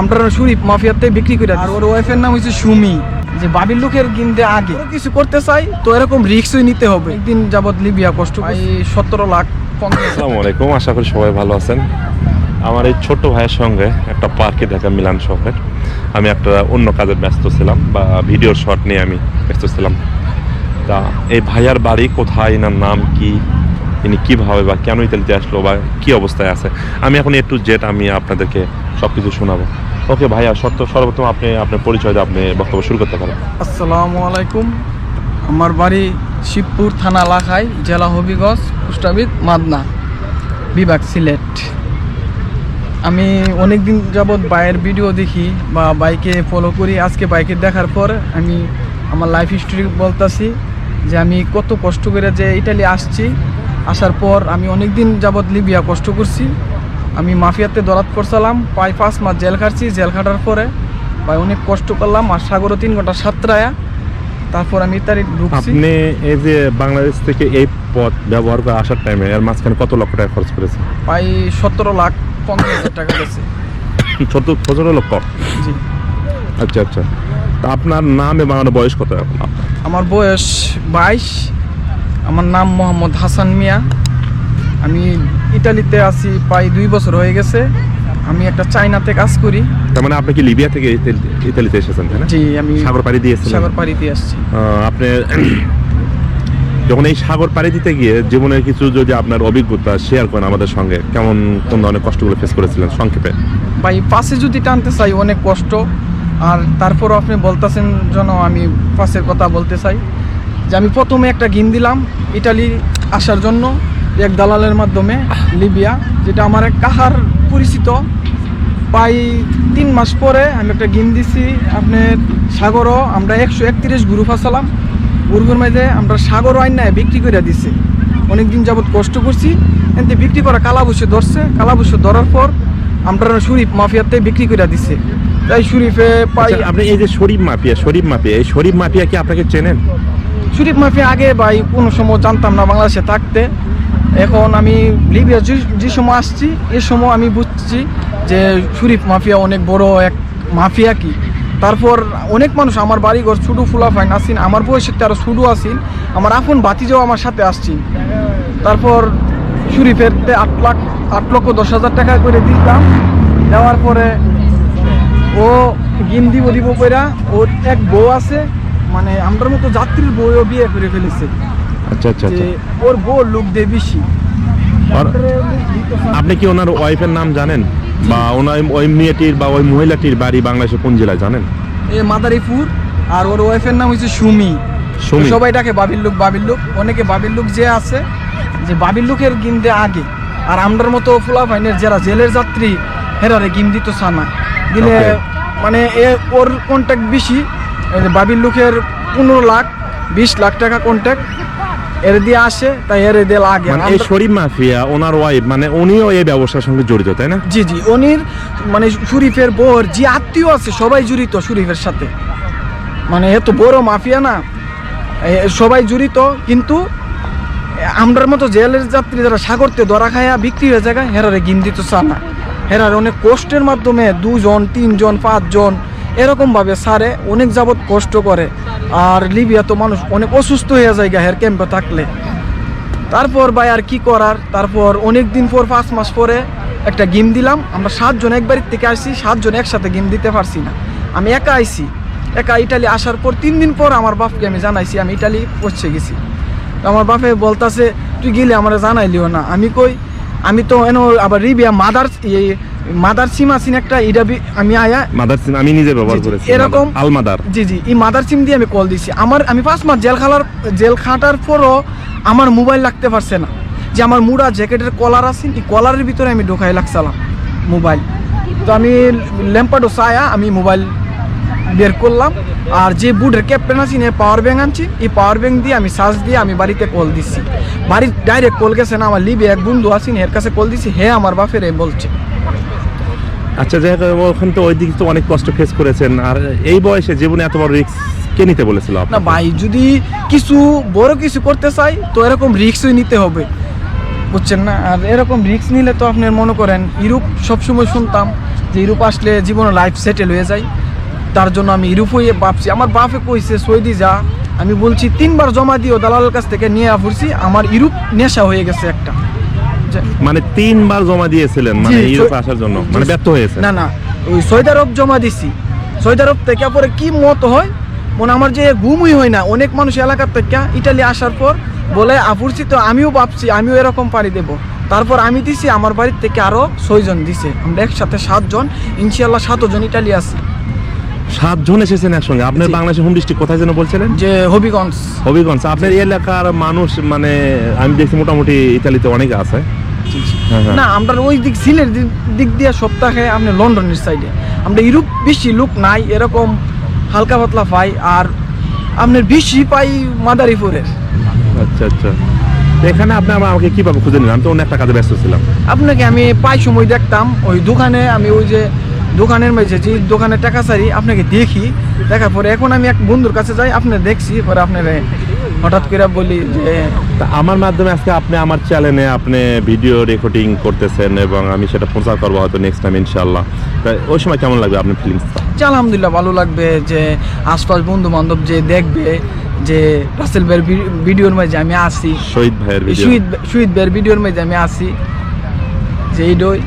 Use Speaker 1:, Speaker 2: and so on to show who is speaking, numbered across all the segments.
Speaker 1: আমরা শরীফ মাফিয়াতে বিক্রি করে আর ওর ওয়াইফের নাম হচ্ছে সুমি। যে বাবির লোকের কিনতে আগে। কিছু করতে চাই তো এরকম রিক্সই নিতে হবে। একদিন যাবত লিবিয়া কষ্ট পাই সতেরো লাখ
Speaker 2: আসসালামু আলাইকুম আশা করি সবাই ভালো আছেন। আমার এই ছোট ভাইয়ের সঙ্গে একটা পার্কে দেখা মিলান শহরের আমি একটা অন্য কাজে ব্যস্ত ছিলাম বা ভিডিও শট নিয়ে আমি ব্যস্ত ছিলাম। তা এই ভাইয়ার বাড়ি কোথায় এনার নাম কি? ইনি কীভাবে বা কেন ইতালিতে আসলো বা কী অবস্থায় আছে? আমি এখন একটু জেট আমি আপনাদেরকে সব কিছু শোনাবো। ওকে ভাইয়া সত্য সর্বপ্রথম আপনি, আপনার পরিচয় আপনি বক্তব্য শুরু করতে পারেন।
Speaker 1: আসসালামু আলাইকুম। আমার বাড়ি শিবপুর থানা লাখাই, জেলা হবিগঞ্জ কুষ্টাবিদ মাদনা, বিভাগ সিলেট। আমি অনেক দিন যাবৎ বাইয়ের ভিডিও দেখি বা বাইকে ফলো করি। আজকে বাইকে দেখার পর আমি আমার লাইফ হিস্টোরি বলতাছি যে আমি কত কষ্ট করে যে ইটালি আসছি। আসার পর আমি অনেক দিন যাবৎ লিবিয়া কষ্ট করছি। আমি মাফিয়াতে দরাত করছিলাম প্রায় পাঁচ মাস জেল খাটছি জেল খাটার পরে ভাই অনেক কষ্ট করলাম আর সাগরও তিন ঘণ্টা সাতটায়া তারপর আমি ইতালি ঢুকছি।
Speaker 2: আপনি এই যে বাংলাদেশ থেকে এই পথ ব্যবহার করে আসার টাইমে এর মাঝখানে কত লক্ষ টাকা খরচ করেছেন
Speaker 1: প্রায় সতেরো লাখ পঞ্চাশ হাজার টাকা গেছে
Speaker 2: সতেরো লক্ষ?
Speaker 1: জি।
Speaker 2: আচ্ছা আচ্ছা। তা আপনার নাম এবং আমার বয়স কত এখন?
Speaker 1: আমার বয়স বাইশ। আমার নাম মোহাম্মদ হাসান মিয়া। আমি ইটালিতে আছি প্রায় দুই বছর হয়ে গেছে। আমি একটা চাইনাতে কাজ করি।
Speaker 2: তার মানে আপনি কি লিবিয়া থেকে ইতালি- ইতালিতে এসেছেন তাই না?
Speaker 1: জি আমি
Speaker 2: সাগর পাড়ি দিয়েছেন
Speaker 1: সাগর পাড়ি দিয়ে আসছি।
Speaker 2: আপনি যখন এই সাগর পাড়ি দিতে গিয়ে জীবনের কিছু যদি আপনার অভিজ্ঞতা শেয়ার করেন আমাদের সঙ্গে কেমন কোন ধরনের কষ্টগুলো ফেস করেছিলেন সংক্ষেপে?
Speaker 1: ভাই পাশে যদি টানতে চাই অনেক কষ্ট। আর তারপরও আপনি বলতেছেন যেন আমি পাশের কথা বলতে চাই। যে আমি প্রথমে একটা গিন দিলাম ইটালি আসার জন্য এক দালালের মাধ্যমে লিবিয়া যেটা আমার এক কাহার পরিচিত। প্রায় তিন মাস পরে আমি একটা গিন দিছি আপনার সাগরও আমরা একশো একত্রিশ গ্রুপ আসালাম। গ্রুপের মধ্যে আমরা সাগর আইন নাই বিক্রি করে দিছি। অনেকদিন যাবৎ কষ্ট করছি। এতে বিক্রি করা কালাবুসে ধরছে। কালাবুসে ধরার পর আমরা শরীফ মাফিয়াতে বিক্রি করে দিছে। তাই শরীফে পাই
Speaker 2: আচ্ছা, আপনি এই যে শরীফ মাফিয়া শরীফ মাফিয়া এই শরীফ মাফিয়া কি আপনাকে চেনেন?
Speaker 1: শরীফ মাফিয়া আগে ভাই কোনো সময় জানতাম না বাংলাদেশে থাকতে। এখন আমি লিবিয়া যে সময় আসছি, এ সময় আমি বুঝছি যে শরীফ মাফিয়া অনেক বড় এক মাফিয়া কি। তারপর অনেক মানুষ, আমার বাড়িঘর ছুটু ফুলা ফাইন আসিন আমার বয়সের আরও ছুটু আসিন আমার আপন বাতিজাও আমার সাথে আসছি তারপর শরীফের আট লাখ, আট লক্ষ দশ হাজার টাকা করে দিতাম। দেওয়ার পরে ও গিন দিব দিব কইরা ওর এক বউ আছে মানে আমরার মতো যাত্রীর বউও বিয়ে করে ফেলেছে।
Speaker 2: আচ্ছা আচ্ছা
Speaker 1: যে
Speaker 2: আচ্ছা।
Speaker 1: ওর বউ লোক দিয়ে বেশি।
Speaker 2: আপনি কি ওনার ওয়াইফের নাম জানেন? বা ওনার ওই মেয়েটির বা ওই মহিলাটির বাড়ি বাংলাদেশে কোন জেলায় জানেন?
Speaker 1: এ মাদারীপুর আর ওর ওয়াইফের নাম হচ্ছে সুমি।
Speaker 2: সুমি।
Speaker 1: সবাই ডাকে বাবির লোক বাবির লোক। অনেকে বাবির লোক যে আছে যে বাবির লোকের গিনতে আগে। আর আমরার মতো ফুলা ফাইনের যারা জেলের যাত্রী হেরারে গিন দিত সানা। দিলে মানে এ ওর কন্ট্যাক্ট বেশি। বাবির লোকের পনেরো লাখ বিশ লাখ টাকা কন্ট্যাক্ট এর দিয়ে আসে তাই এর দিয়ে লাগে।
Speaker 2: মানে এই শরীফ মাফিয়া ওনার ওয়াইফ মানে উনিও এই ব্যবসার সঙ্গে জড়িত তাই না?
Speaker 1: জি জি উনির মানে শরীফের বোর যে আত্মীয় আছে সবাই জড়িত শরীফের সাথে। মানে এত বড় মাফিয়া না সবাই জড়িত কিন্তু আমরার মতো জেলের যাত্রী যারা সাগরতে ধরা খায়া বিক্রি হয়ে জায়গায় হেরারে গিন দিত না হেরারে অনেক কষ্টের মাধ্যমে দুজন তিনজন পাঁচজন এরকমভাবে সারে অনেক যাবৎ কষ্ট করে। আর লিবিয়া তো মানুষ অনেক অসুস্থ হয়ে যায় হের ক্যাম্পে থাকলে। তারপর ভাই আর কি করার? তারপর অনেক দিন পর, পাঁচ মাস পরে একটা গেম দিলাম। আমরা সাতজন এক বাড়ির থেকে আসছি, সাতজন একসাথে গেম দিতে পারছি না। আমি একা আইছি। একা ইটালি আসার পর তিন দিন পর আমার বাপকে আমি জানাইছি, আমি ইটালি পৌঁছে গেছি। আমার বাপে বলতাছে, তুই গেলে আমার জানাইলিও না। আমি কই, আমি তো এন আবার রিবিয়া মাদার মাদার সিম আছিন একটা বি- আমি আয়া
Speaker 2: মাদার সিম আমি নিজে ব্যবহার করেছি
Speaker 1: এরকম-
Speaker 2: আল মাদার
Speaker 1: জি জি এই মাদার সিম দিয়ে আমি কল দিছি। আমার আমি পাঁচ মাস জেল খালার জেল খাটার পরও আমার মোবাইল লাগতে পারছে না। যে আমার মুড়া জ্যাকেটের কলার আছে এই কলারের ভিতরে আমি ঢোকাই লাগছিলাম মোবাইল। তো আমি ল্যাম্পাডো চায়া আমি মোবাইল বের করলাম। আর যে বুটের ক্যাপ্টেন আছি না পাওয়ার ব্যাংক আনছি। এই পাওয়ার ব্যাংক দিয়ে আমি চার্জ দিয়ে আমি বাড়িতে কল দিছি। বাড়ির ডাইরেক্ট কল গেছে না আমার লিবে এক বন্ধু আছি না, এর কাছে কল দিছি হে আমার বাপের বলছে।
Speaker 2: আচ্ছা যাই হোক, ওখানে তো ওই দিকে তো অনেক কষ্ট ফেস করেছেন। আর এই বয়সে জীবনে এত বড় রিস্ক কে নিতে বলেছিল
Speaker 1: না ভাই যদি কিছু বড় কিছু করতে চাই তো এরকম রিস্কই নিতে হবে। বুঝছেন না? আর এরকম রিস্ক নিলে তো আপনি মনে করেন ইউরোপ সবসময় শুনতাম যে ইউরোপ আসলে জীবনে লাইফ সেটেল হয়ে যায়। তার জন্য আমি ইউরোপই ভাবছি। আমার বাপে কইছে সৌদি যা আমি বলছি তিনবার জমা দিও দালালের কাছ থেকে নিয়ে ফুরছি আমার ইউরোপ নেশা হয়ে গেছে একটা।
Speaker 2: মানে তিনবার জমা দিয়েছিলেন মানে ইউরোপে আসার জন্য মানে ব্যর্থ হয়েছে।
Speaker 1: না না ওই সৌদি আরব জমা দিছি। সৌদি আরব থেকে পরে কি মত হয়? মনে আমার যে ঘুমই হয় না। অনেক মানুষ এলাকার থেকে ইটালি আসার পর বলে আফুরছি তো আমিও ভাবছি আমিও এরকম পাড়ি দেব। তারপর আমি দিছি আমার বাড়ির থেকে আরও ছয়জন দিছে। আমরা একসাথে সাতজন ইনশাল্লাহ সাতজন ইটালি আছি।
Speaker 2: সাতজন এসেছেন একসঙ্গে। আপনার
Speaker 1: জি।
Speaker 2: বাংলাদেশের হোম ডিস্ট্রিক্ট কোথায় যেন বলছিলেন?
Speaker 1: যে হবিগঞ্জ।
Speaker 2: হবিগঞ্জ। আপনার এলাকার মানুষ মানে আমি দেখছি মোটামুটি ইতালিতে অনেক আছে।
Speaker 1: না আমরা ওই দিক সিলের দিক দিয়ে সপ্তাহে আপনি লন্ডনের সাইডে আমরা ইউরোপ বেশি লোক নাই এরকম হালকা পাতলা পাই আর আপনার বেশি পাই মাদারীপুরের।
Speaker 2: আচ্ছা আচ্ছা। এখানে আপনি আমার আমাকে কীভাবে খুঁজে নিলেন? আমি তো অন্য একটা কাজে ব্যস্ত ছিলাম।
Speaker 1: আপনাকে আমি পাই সময় দেখতাম ওই দোকানে আমি ওই যে দোকানের মাঝে যে দোকানে টাকা সারি আপনাকে দেখি দেখার পরে এখন আমি এক বন্ধুর কাছে যাই আপনি দেখছি পরে আপনার হঠাৎ করে বলি যে
Speaker 2: তা আমার মাধ্যমে আজকে আপনি আমার চ্যানেলে আপনি ভিডিও রেকর্ডিং করতেছেন এবং আমি সেটা প্রচার করব হয়তো নেক্সট টাইম ইনশাল্লাহ তা ওই সময় কেমন লাগবে আপনার ফিলিংসটা
Speaker 1: যে আলহামদুলিল্লাহ ভালো লাগবে যে আশপাশ বন্ধু বান্ধব যে দেখবে যে রাসেল বের ভিডিওর মাঝে আমি আসি।
Speaker 2: শহীদ ভাইয়ের ভিডিও
Speaker 1: শহীদ শহীদ বের ভিডিওর মাঝে আমি আসি। যে এইডই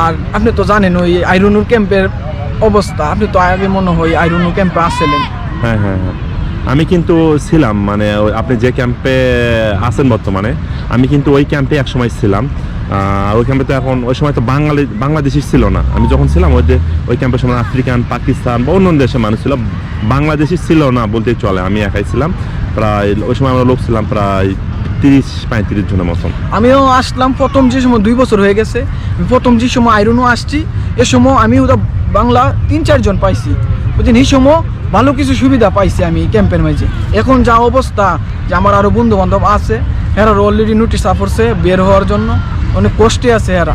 Speaker 1: আর আপনি তো জানেন ওই আইরনুর ক্যাম্পের অবস্থা। আপনি তো আগে মনে হয় আইরনুর ক্যাম্পে আসছিলেন।
Speaker 2: হ্যাঁ হ্যাঁ হ্যাঁ। আমি কিন্তু ছিলাম মানে আপনি যে ক্যাম্পে আছেন বর্তমানে, আমি কিন্তু ওই ক্যাম্পে এক সময় ছিলাম ওই ক্যাম্পে তো এখন, ওই সময় তো বাঙালি, বাংলাদেশি ছিল না। আমি যখন ছিলাম, ওই যে, ওই ক্যাম্পের সময় আফ্রিকান, পাকিস্তান বা অন্য দেশের মানুষ ছিল, বাংলাদেশি ছিল না বলতেই চলে, আমি একাই ছিলাম। প্রায়, ওই সময় আমরা লোক ছিলাম প্রায় তিরিশ, পঁয়ত্রিশ জনের মতন।
Speaker 1: আমিও আসলাম প্রথম যে সময়, দুই বছর হয়ে গেছে। প্রথম যে সময় আইরনও আসছি, এ সময় আমি ওটা বাংলা তিন চারজন পাইছি। বুঝলেন এই সময় ভালো কিছু সুবিধা পাইছি আমি ক্যাম্পের মাঝে। এখন যা অবস্থা, যে আমার আরও বন্ধু বান্ধব আছে এরা অলরেডি নোটিশ আপরছে বের হওয়ার জন্য। অনেক কষ্টে আছে এরা